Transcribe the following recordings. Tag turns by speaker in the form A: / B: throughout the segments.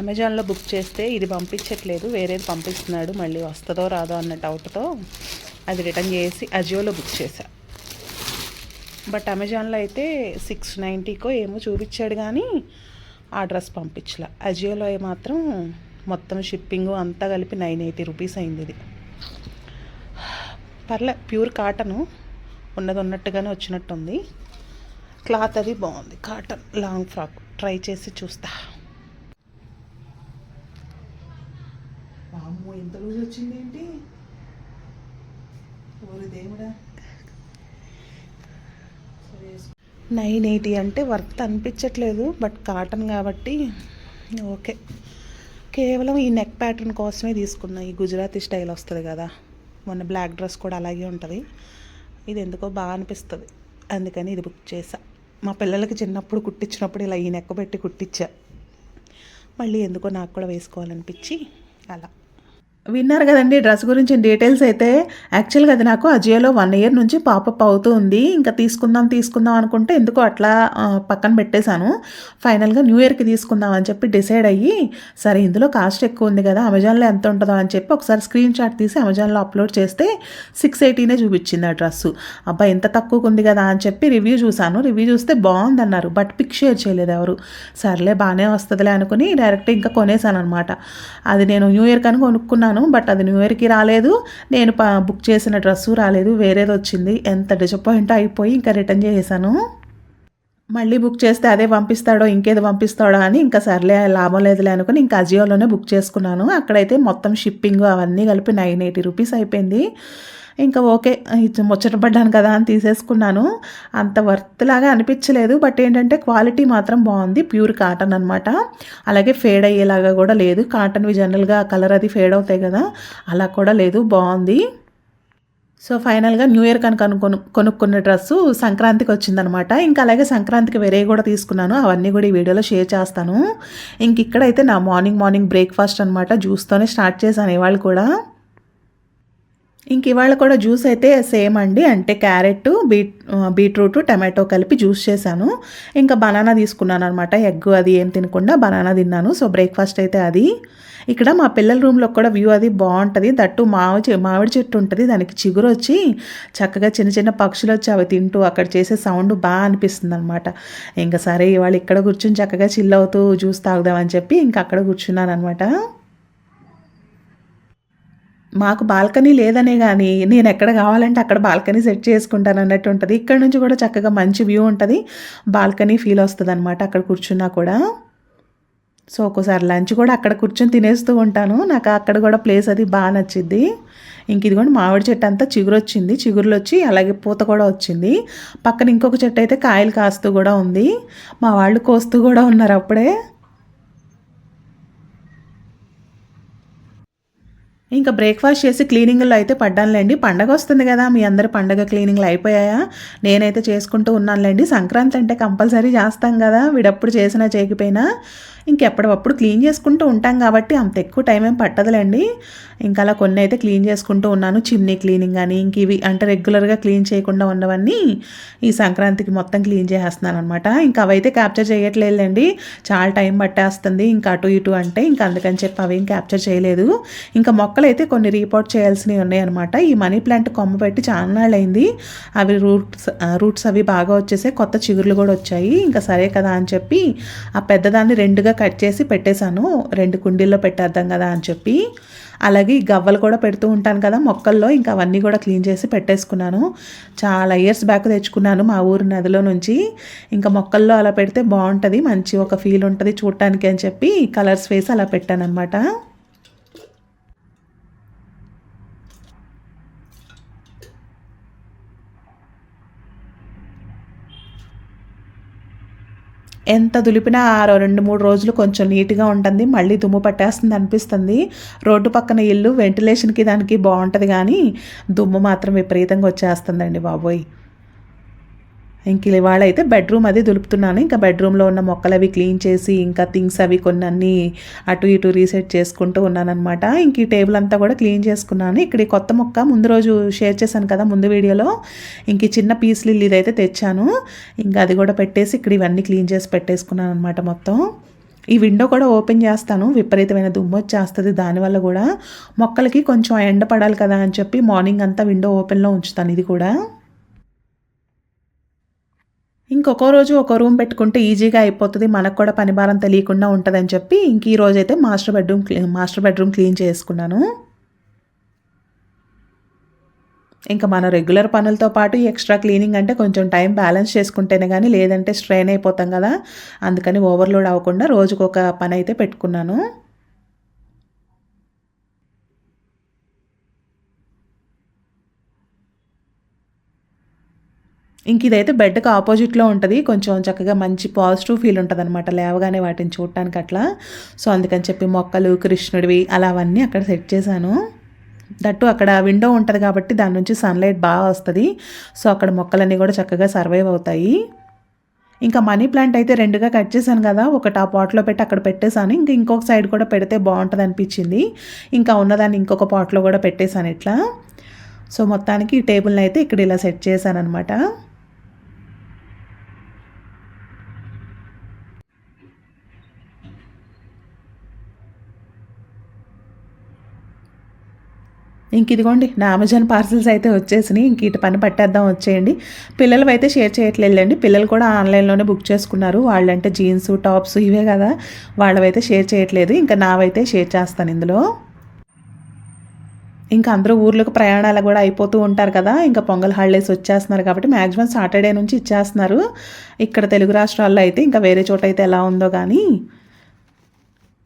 A: అమెజాన్లో బుక్ చేస్తే ఇది పంపించట్లేదు వేరేది పంపిస్తున్నాడు మళ్ళీ వస్తుందో రాదో అన్న డౌట్తో అది రిటర్న్ చేసి అజియోలో బుక్ చేశా. బట్ అమెజాన్లో అయితే సిక్స్ నైంటీకో ఏమో చూపించాడు కానీ ఆ డ్రెస్ పంపించలే. అజియోలో మాత్రం మొత్తం షిప్పింగ్ అంతా కలిపి నైన్ ఎయిటీ రూపీస్ అయింది ఇది. పర్లే ప్యూర్ కాటను ఉన్నది ఉన్నట్టుగానే వచ్చినట్టుంది. క్లాత్ అది బాగుంది కాటన్ లాంగ్ ఫ్రాక్. ట్రై చేసి చూస్తా వామ్మో ఎంత లూజ్ వచ్చింది ఏంటి ఓరి దేవుడా. నైన్ ఎయిటీ అంటే వర్త్ అనిపించట్లేదు బట్ కాటన్ కాబట్టి ఓకే. కేవలం ఈ నెక్ ప్యాటర్న్ కోసమే తీసుకున్నా ఈ గుజరాతీ స్టైల్ వస్తుంది కదా. మొన్న బ్లాక్ డ్రెస్ కూడా అలాగే ఉంటుంది. ఇది ఎందుకో బాగా అనిపిస్తుంది. అందుకని ఇది బుక్ చేసా మా పిల్లలకి చిన్నప్పుడు కుట్టించినప్పుడు ఇలా ఈ నెక్క పెట్టి కుట్టించా. మళ్ళీ ఎందుకో నాకు కూడా వేసుకోవాలనిపించి అలా. విన్నారు కదండి డ్రెస్ గురించి డీటెయిల్స్ అయితే. యాక్చువల్గా అది నాకు అజియోలో వన్ ఇయర్ నుంచి పాపప్ అవుతూ ఉంది ఇంకా తీసుకుందాం తీసుకుందాం అనుకుంటే ఎందుకో అట్లా పక్కన పెట్టేశాను. ఫైనల్గా న్యూ ఇయర్కి తీసుకుందాం అని చెప్పి డిసైడ్ అయ్యి సరే ఇందులో కాస్ట్ ఎక్కువ ఉంది కదా అమెజాన్లో ఎంత ఉంటుందో అని చెప్పి ఒకసారి స్క్రీన్ షాట్ తీసి అమెజాన్లో అప్లోడ్ చేస్తే సిక్స్ ఎయిటీనే చూపించింది ఆ డ్రెస్సు. అబ్బా ఎంత తక్కువకు ఉంది కదా అని చెప్పి రివ్యూ చూశాను. రివ్యూ చూస్తే బాగుంది అన్నారు బట్ పిక్ షేర్ చేయలేదు ఎవరు. సర్లే బాగానే వస్తుందిలే అనుకుని డైరెక్ట్ ఇంకా కొనేసాను అనమాట అది నేను న్యూ ఇయర్ కనుక కొనుక్కున్నాను. బట్ అది న్యూ ఇయర్కి రాలేదు. నేను బుక్ చేసిన డ్రెస్సు రాలేదు. వేరేది వచ్చింది. ఎంత డిసప్పాయింట్ అయిపోయి ఇంకా రిటర్న్ చేసేసాను. మళ్ళీ బుక్ చేస్తే అదే పంపిస్తాడో ఇంకేది పంపిస్తాడో అని ఇంకా సర్లే లాభం లేదులే అనుకుని ఇంకా అజియోలోనే బుక్ చేసుకున్నాను. అక్కడైతే మొత్తం షిప్పింగ్ అవన్నీ కలిపి నైన్ ఎయిటీ రూపీస్ అయిపోయింది. ఇంకా ఓకే ముచ్చట పడ్డాను కదా అని తీసేసుకున్నాను. అంత వర్త్ లాగా అనిపించలేదు బట్ ఏంటంటే క్వాలిటీ మాత్రం బాగుంది ప్యూర్ కాటన్ అనమాట అలాగే ఫేడ్ అయ్యేలాగా కూడా లేదు కాటన్వి జనరల్గా కలర్ అది ఫేడ్ అవుతాయి కదా అలా కూడా లేదు బాగుంది. సో ఫైనల్గా న్యూ ఇయర్ కనుక కొను కొనుక్కున్న డ్రెస్సు సంక్రాంతికి వచ్చిందనమాట ఇంకా అలాగే సంక్రాంతికి వేరే కూడా తీసుకున్నాను అవన్నీ కూడా ఈ వీడియోలో షేర్ చేస్తాను. ఇంక ఇక్కడైతే నా మార్నింగ్ మార్నింగ్ బ్రేక్ఫాస్ట్ అనమాట జ్యూస్తోనే స్టార్ట్ చేశాను ఇవాళ కూడా. ఇంక ఇవాళ కూడా జ్యూస్ అయితే సేమ్ అండి. అంటే క్యారెట్ బీట్ బీట్రూట్ టమాటో కలిపి జ్యూస్ చేశాను. ఇంకా బనానా తీసుకున్నాను అనమాట ఎగ్ అది ఏం తినకుండా బనానా తిన్నాను. సో బ్రేక్ఫాస్ట్ అయితే అది. ఇక్కడ మా పిల్లల రూమ్లో కూడా వ్యూ అది బాగుంటుంది. దట్టు మావి చె- మామిడి చెట్టు ఉంటుంది. దానికి చిగురు వచ్చి చక్కగా చిన్న చిన్న పక్షులు వచ్చి అవి తింటూ అక్కడ చేసే సౌండ్ బాగా అనిపిస్తుంది అనమాట ఇంకా సరే ఇవాళ ఇక్కడ కూర్చుని చక్కగా చిల్ అవుతూ జ్యూస్ తాగుదామని చెప్పి ఇంకా అక్కడ కూర్చున్నాను అనమాట మాకు బాల్కనీ లేదనే కానీ నేను ఎక్కడ కావాలంటే అక్కడ బాల్కనీ సెట్ చేసుకుంటాను అన్నట్టు ఉంటుంది. ఇక్కడ నుంచి కూడా చక్కగా మంచి వ్యూ ఉంటుంది. బాల్కనీ ఫీల్ వస్తుంది అనమాట అక్కడ కూర్చున్నా కూడా. సో ఒక్కోసారి లంచ్ కూడా అక్కడ కూర్చొని తినేస్తూ ఉంటాను. నాకు అక్కడ కూడా ప్లేస్ అది బాగా నచ్చింది ఇంక ఇదిగోండి మామిడి చెట్టు అంతా చిగురు వచ్చింది చిగురులు వచ్చి అలాగే పూత కూడా వచ్చింది. పక్కన ఇంకొక చెట్టు అయితే కాయలు కాస్తూ కూడా ఉంది. మా వాళ్ళు కోస్తూ కూడా ఉన్నారు అప్పుడే. ఇంకా బ్రేక్ఫాస్ట్ చేసి క్లీనింగ్లో అయితే పడ్డానులేండి. పండగ వస్తుంది కదా మీ అందరి పండగ క్లీనింగ్లు అయిపోయాయా? నేనైతే చేసుకుంటూ ఉన్నానులేండి. సంక్రాంతి అంటే కంపల్సరీ చేస్తాం కదా వీడప్పుడు చేసినా చేయకపోయినా. ఇంకెప్పటికప్పుడు క్లీన్ చేసుకుంటూ ఉంటాం కాబట్టి అంత ఎక్కువ టైం ఏం పట్టదులేండి. ఇంకా అలా కొన్ని అయితే క్లీన్ చేసుకుంటూ ఉన్నాను. చిమ్నీ క్లీనింగ్ అని ఇంక ఇవి అంటే రెగ్యులర్గా క్లీన్ చేయకుండా ఉండవన్నీ ఈ సంక్రాంతికి మొత్తం క్లీన్ చేసేస్తున్నాను అనమాట ఇంకా అవైతే క్యాప్చర్ చేయట్లేదులేండి. చాలా టైం పట్టేస్తుంది. ఇంకా అటు ఇటు అంటే ఇంకా అందుకని చెప్పి అవేం క్యాప్చర్ చేయలేదు. ఇంకా మొక్కలు అయితే కొన్ని రీపోర్ట్ చేయాల్సినవి ఉన్నాయన్నమాట. ఈ మనీ ప్లాంట్ కొమ్మ పెట్టి చాలా నాళ్ళైంది. అయింది అవి రూట్స్ రూట్స్ అవి బాగా వచ్చేసాయి. కొత్త చిగుర్లు కూడా వచ్చాయి. ఇంకా సరే కదా అని చెప్పి ఆ పెద్దదాన్ని రెండుగా కట్ చేసి పెట్టేశాను. రెండు కుండీల్లో పెట్టేద్దాం కదా అని చెప్పి. అలాగే ఈ గవ్వలు కూడా పెడుతూ ఉంటాను కదా మొక్కల్లో. ఇంకా అవన్నీ కూడా క్లీన్ చేసి పెట్టేసుకున్నాను. చాలా ఇయర్స్ బ్యాక్ తెచ్చుకున్నాను మా ఊరు నదిలో నుంచి. ఇంకా మొక్కల్లో అలా పెడితే బాగుంటుంది. మంచి ఒక ఫీల్ ఉంటుంది చూడటానికి అని చెప్పి కలర్స్ వేసి అలా పెట్టాను అనమాట ఎంత దులిపినా ఆ రెండు మూడు రోజులు కొంచెం నీట్గా ఉంటుంది. మళ్ళీ దుమ్ము పట్టేస్తుంది అనిపిస్తుంది. రోడ్డు పక్కన ఇల్లు వెంటిలేషన్కి దానికి బాగుంటుంది కానీ దుమ్ము మాత్రం విపరీతంగా వచ్చేస్తుందండి బాబోయ్. ఇంక ఇవాళ అయితే బెడ్రూమ్ అది దులుపుతున్నాను. ఇంకా బెడ్రూమ్లో ఉన్న మొక్కలు అవి క్లీన్ చేసి ఇంకా థింగ్స్ అవి కొన్ని అన్నీ అటు ఇటు రీసెట్ చేసుకుంటూ ఉన్నానన్నమాట. ఇంక ఈ టేబుల్ అంతా కూడా క్లీన్ చేసుకున్నాను. ఇక్కడ ఈ కొత్త మొక్క ముందు రోజు షేర్ చేశాను కదా ముందు వీడియోలో. ఇంక ఈ చిన్న పీస్ లిల్లీ ఇదైతే తెచ్చాను. ఇంకా అది కూడా పెట్టేసి ఇక్కడ ఇవన్నీ క్లీన్ చేసి పెట్టేసుకున్నాను అనమాట మొత్తం. ఈ విండో కూడా ఓపెన్ చేస్తాను. విపరీతమైన దుమ్ము వచ్చేస్తుంది దానివల్ల కూడా. మొక్కలకి కొంచెం ఎండ పడాలి కదా అని చెప్పి మార్నింగ్ అంతా విండో ఓపెన్లో ఉంచుతాను ఇది కూడా. ఇంకొక రోజు ఒక రూమ్ పెట్టుకుంటే ఈజీగా అయిపోతుంది. మనకు కూడా పని భారం తెలియకుండా ఉంటుందని చెప్పి ఇంక ఈ రోజు అయితే master bedroom master bedroom clean చేసుకున్నాను. ఇంకా మన రెగ్యులర్ పనులతో పాటు ఎక్స్ట్రా క్లీనింగ్ అంటే కొంచెం టైం బ్యాలెన్స్ చేసుకుంటేనే కానీ లేదంటే స్ట్రెయిన్ అయిపోతాం కదా. అందుకని ఓవర్లోడ్ అవ్వకుండా రోజుకొక పని అయితే పెట్టుకున్నాను. ఇంక ఇదైతే బెడ్కి ఆపోజిట్లో ఉంటుంది. కొంచెం చక్కగా మంచి పాజిటివ్ ఫీల్ ఉంటుంది అనమాట లేవగానే వాటిని చూడటానికి అట్లా సో అందుకని చెప్పి మొక్కలు కృష్ణుడివి అలా అవన్నీ అక్కడ సెట్ చేశాను. దట్టు అక్కడ విండో ఉంటుంది కాబట్టి దాని నుంచి సన్లైట్ బాగా వస్తుంది. సో అక్కడ మొక్కలన్నీ కూడా చక్కగా సర్వైవ్ అవుతాయి. ఇంకా మనీ ప్లాంట్ అయితే రెండుగా కట్ చేశాను కదా ఒకటి ఆ పాట్లో పెట్టి అక్కడ పెట్టేశాను. ఇంకా ఇంకొక సైడ్ కూడా పెడితే బాగుంటుంది అనిపించింది ఇంకా ఉన్నదాన్ని ఇంకొక పాట్లో కూడా పెట్టేశాను ఇట్లా. సో మొత్తానికి ఈ టేబుల్ని అయితే ఇక్కడ ఇలా సెట్ చేశాను అనమాట ఇంక ఇదిగోండి నా అమెజాన్ పార్సల్స్ అయితే వచ్చేసినాయి. ఇంక ఇటు పని పట్టేద్దాం వచ్చేయండి. పిల్లలు అయితే షేర్ చేయట్లేదండి పిల్లలు కూడా ఆన్లైన్లోనే బుక్ చేసుకున్నారు. వాళ్ళంటే జీన్స్ టాప్స్ ఇవే కదా. వాళ్ళవైతే షేర్ చేయట్లేదు. ఇంకా నావైతే షేర్ చేస్తాను ఇందులో. ఇంకా అందరూ ఊర్లకు ప్రయాణాలు కూడా అయిపోతూ ఉంటారు కదా. ఇంకా పొంగల్ హాలిడేస్ వచ్చేస్తున్నారు కాబట్టి మ్యాక్సిమం సాటర్డే నుంచి ఇచ్చేస్తున్నారు. ఇక్కడ తెలుగు రాష్ట్రాల్లో అయితే ఇంకా వేరే చోట అయితే ఎలా ఉందో కానీ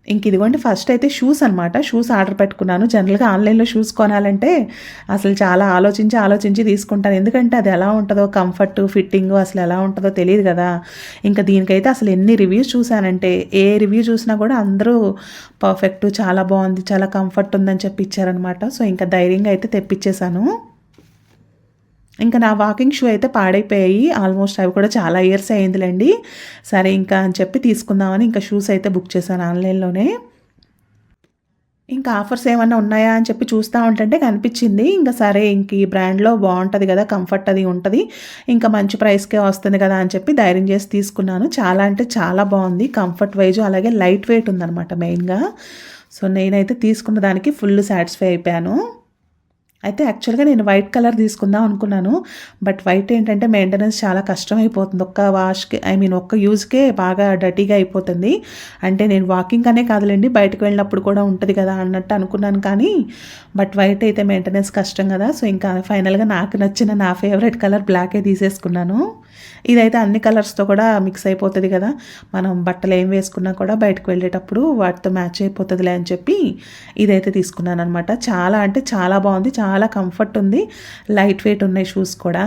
A: ఇంక ఇదిగోండి ఫస్ట్ అయితే షూస్ అనమాట షూస్ ఆర్డర్ పెట్టుకున్నాను. జనరల్గా ఆన్లైన్లో షూస్ కొనాలంటే అసలు చాలా ఆలోచించి ఆలోచించి తీసుకుంటాను. ఎందుకంటే అది ఎలా ఉంటుందో కంఫర్ట్ ఫిట్టింగ్ అసలు ఎలా ఉంటుందో తెలియదు కదా. ఇంకా దీనికైతే అసలు ఎన్ని రివ్యూస్ చూశానంటే ఏ రివ్యూ చూసినా కూడా అందరూ పర్ఫెక్ట్ చాలా బాగుంది చాలా కంఫర్ట్ ఉందని చెప్పి ఇచ్చారనమాట సో ఇంకా ధైర్యంగా అయితే తెప్పించేశాను ఇంకా నా వాకింగ్ షూ అయితే పాడైపోయాయి. ఆల్మోస్ట్ అవి కూడా చాలా ఇయర్స్ అయిందిలేండి. సరే ఇంకా అని చెప్పి తీసుకుందామని ఇంకా షూస్ అయితే బుక్ చేశాను ఆన్లైన్లోనే. ఇంకా ఆఫర్స్ ఏమైనా ఉన్నాయా అని చెప్పి చూస్తూ ఉంటుంటే కనిపించింది. ఇంకా సరే ఇంక ఈ బ్రాండ్లో బాగుంటుంది కదా కంఫర్ట్ అది ఉంటుంది. ఇంకా మంచి ప్రైస్కే వస్తుంది కదా అని చెప్పి ధైర్యం చేసి తీసుకున్నాను. చాలా అంటే చాలా బాగుంది. కంఫర్ట్ వైజ్ అలాగే లైట్ వెయిట్ ఉందన్నమాట మెయిన్గా. సో నేనైతే తీసుకున్న దానికి ఫుల్ సాటిస్ఫై అయిపోయాను. అయితే యాక్చువల్గా నేను వైట్ కలర్ తీసుకుందాం అనుకున్నాను. బట్ వైట్ ఏంటంటే మెయింటెనెన్స్ చాలా కష్టం అయిపోతుంది ఒక్క వాష్కి ఐ మీన్ ఒక్క యూజ్కే బాగా డర్టీగా అయిపోతుంది. అంటే నేను వాకింగ్ అనే కాదులేండి బయటకు వెళ్ళినప్పుడు కూడా ఉంటుంది కదా అన్నట్టు అనుకున్నాను కానీ బట్ వైట్ అయితే మెయింటెనెన్స్ కష్టం కదా. సో ఇంకా ఫైనల్గా నాకు నచ్చిన నా ఫేవరెట్ కలర్ బ్లాకే తీసేసుకున్నాను. ఇదైతే అన్ని కలర్స్తో కూడా మిక్స్ అయిపోతుంది కదా. మనం బట్టలు ఏం వేసుకున్నా కూడా బయటకు వెళ్ళేటప్పుడు వాటితో మ్యాచ్ అయిపోతుందిలే అని చెప్పి ఇదైతే తీసుకున్నాను అనమాట చాలా అంటే చాలా బాగుంది చాలా చాలా కంఫర్ట్ ఉంది. లైట్ వెయిట్ ఉన్నాయి షూస్ కూడా.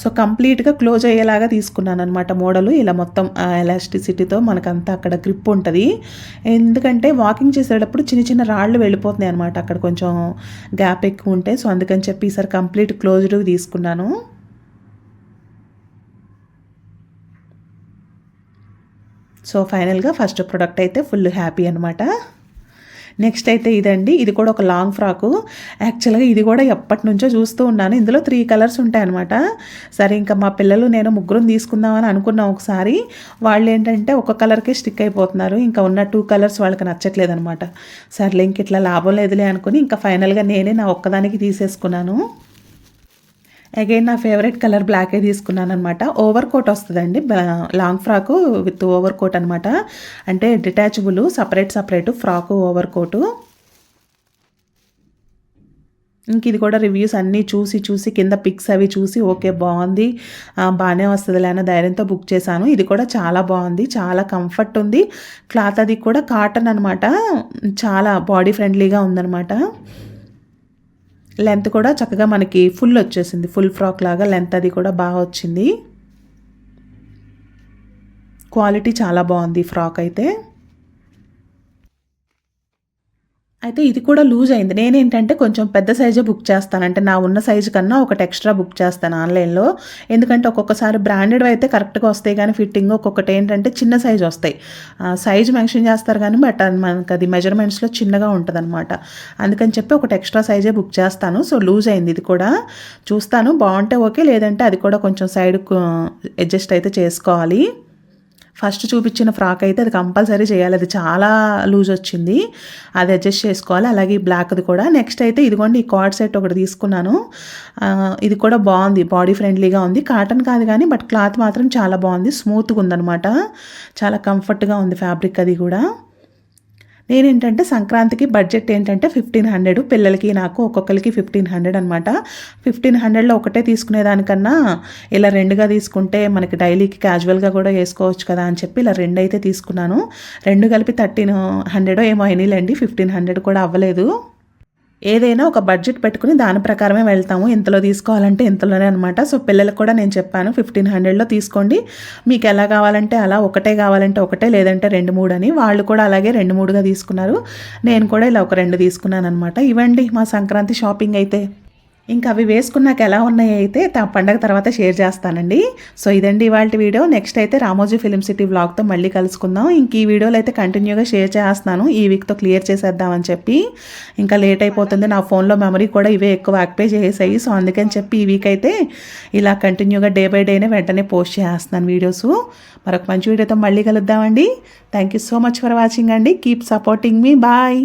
A: సో కంప్లీట్గా క్లోజ్ అయ్యేలాగా తీసుకున్నాను అనమాట మోడలు. ఇలా మొత్తం ఎలాస్టిసిటీతో మనకంతా అక్కడ గ్రిప్ ఉంటుంది. ఎందుకంటే వాకింగ్ చేసేటప్పుడు చిన్న చిన్న రాళ్ళు వెళ్ళిపోతున్నాయి అనమాట అక్కడ కొంచెం గ్యాప్ ఎక్కువ ఉంటే. సో అందుకని చెప్పి ఈసారి కంప్లీట్ క్లోజ్డ్ తీసుకున్నాను. సో ఫైనల్గా ఫస్ట్ ప్రోడక్ట్ అయితే ఫుల్ హ్యాపీ అనమాట నెక్స్ట్ అయితే ఇదండి. ఇది కూడా ఒక లాంగ్ ఫ్రాకు. యాక్చువల్గా ఇది కూడా ఎప్పటి నుంచో చూస్తూ ఉన్నాను. ఇందులో త్రీ కలర్స్ ఉంటాయన్నమాట. సరే ఇంకా మా పిల్లలు నేను ముగ్గురం తీసుకుందామని అనుకున్నాం ఒకసారి. వాళ్ళు ఏంటంటే ఒక కలర్కే స్టిక్ అయిపోతున్నారు. ఇంకా ఉన్న టూ కలర్స్ వాళ్ళకి నచ్చట్లేదు అనమాట సర్లే ఇంక ఇట్లా లాభం లేదులే అనుకుని ఇంకా ఫైనల్గా నేనే నా ఒక్కదానికి తీసేసుకున్నాను. అగైన్ నా ఫేవరెట్ కలర్ బ్లాకే తీసుకున్నాను అనమాట ఓవర్ కోట్ వస్తుందండి. Long frock with over coat అనమాట అంటే detachable separate separate frock over coat ఇంక ఇది కూడా రివ్యూస్ అన్నీ చూసి చూసి కింద పిక్స్ అవి చూసి ఓకే బాగుంది. బాగానే వస్తుంది అన్న ధైర్యంతో బుక్ చేశాను. ఇది కూడా చాలా బాగుంది. చాలా కంఫర్ట్ ఉంది. క్లాత్ అది కూడా కాటన్ అనమాట చాలా బాడీ ఫ్రెండ్లీగా ఉందనమాట లెంత్ కూడా చక్కగా మనకి ఫుల్ వచ్చేసింది. ఫుల్ ఫ్రాక్ లాగా లెంత్ అది కూడా బాగా వచ్చింది. క్వాలిటీ చాలా బాగుంది ఫ్రాక్ అయితే. అయితే ఇది కూడా లూజ్ అయింది. నేనేంటంటే కొంచెం పెద్ద సైజే బుక్ చేస్తాను. అంటే నా ఉన్న సైజు కన్నా ఒకటి ఎక్స్ట్రా బుక్ చేస్తాను ఆన్లైన్లో. ఎందుకంటే ఒక్కొక్కసారి బ్రాండెడ్ అయితే కరెక్ట్గా వస్తాయి కానీ ఫిట్టింగ్ ఒక్కొక్కటి ఏంటంటే చిన్న సైజు వస్తాయి. సైజు మెన్షన్ చేస్తారు కానీ బట్ మనకు అది మెజర్మెంట్స్లో చిన్నగా ఉంటుంది అనమాట అందుకని చెప్పి ఒకటి ఎక్స్ట్రా సైజే బుక్ చేస్తాను. సో లూజ్ అయింది ఇది కూడా. చూస్తాను. బాగుంటే ఓకే. లేదంటే అది కూడా కొంచెం సైడ్ అడ్జస్ట్ అయితే చేసుకోవాలి. ఫస్ట్ చూపించిన ఫ్రాక్ అయితే అది కంపల్సరీ చేయాలి. అది చాలా లూజ్ వచ్చింది. అది అడ్జస్ట్ చేసుకోవాలి. అలాగే బ్లాక్ది కూడా. నెక్స్ట్ అయితే ఇదిగోండి ఈ కార్డ్ సెట్ ఒకటి తీసుకున్నాను. ఇది కూడా బాగుంది. బాడీ ఫ్రెండ్లీగా ఉంది. కాటన్ కాదు కానీ బట్ క్లాత్ మాత్రం చాలా బాగుంది. స్మూత్గా ఉందన్నమాట. చాలా కంఫర్ట్గా ఉంది ఫ్యాబ్రిక్ అది కూడా. నేనేంటంటే సంక్రాంతికి బడ్జెట్ ఏంటంటే ఫిఫ్టీన్ హండ్రెడ్ పిల్లలకి నాకు ఒక్కొక్కరికి ఫిఫ్టీన్ హండ్రెడ్ అనమాట ఫిఫ్టీన్ హండ్రెడ్లో ఒకటే తీసుకునేదానికన్నా ఇలా రెండుగా తీసుకుంటే మనకి డైలీకి క్యాజువల్గా కూడా వేసుకోవచ్చు కదా అని చెప్పి ఇలా రెండు అయితే తీసుకున్నాను. రెండు కలిపి థర్టీన్ హండ్రెడ్ ఏమో అయినాయిలేండి ఫిఫ్టీన్ హండ్రెడ్ కూడా అవ్వలేదు. ఏదైనా ఒక బడ్జెట్ పెట్టుకుని దాని ప్రకారమే వెళ్తాము. ఇంతలో తీసుకోవాలంటే ఇంతలోనే అనమాట సో పిల్లలకు కూడా నేను చెప్పాను ఫిఫ్టీన్ హండ్రెడ్లో తీసుకోండి. మీకు ఎలా కావాలంటే అలా ఒకటే కావాలంటే ఒకటే లేదంటే రెండు మూడు అని. వాళ్ళు కూడా అలాగే రెండు మూడుగా తీసుకున్నారు. నేను కూడా ఇలా ఒక రెండు తీసుకున్నాను అనమాట ఇవ్వండి మా సంక్రాంతి షాపింగ్ అయితే. ఇంకా అవి వేసుకున్నాక ఎలా ఉన్నాయి అయితే పండగ తర్వాత షేర్ చేస్తానండి. సో ఇదండి ఇవాళ వీడియో. నెక్స్ట్ అయితే రామోజీ ఫిలిం సిటీ బ్లాగ్తో మళ్ళీ కలుసుకుందాం. ఇంక ఈ వీడియోలు అయితే కంటిన్యూగా షేర్ చేస్తాను ఈ వీక్తో క్లియర్ చేసేద్దామని చెప్పి. ఇంకా లేట్ అయిపోతుంది. నా ఫోన్లో మెమరీ కూడా ఇవే ఎక్కువ యాక్టివేట్ చేసేసాయి సో అందుకని చెప్పి ఈ వీక్ అయితే ఇలా కంటిన్యూగా డే బై డేనే వెంటనే పోస్ట్ చేస్తున్నాను వీడియోస్. మరొక మంచి వీడియోతో మళ్ళీ కలుద్దామండి. Thank you so much for watching అండి. కీప్ సపోర్టింగ్ మీ బాయ్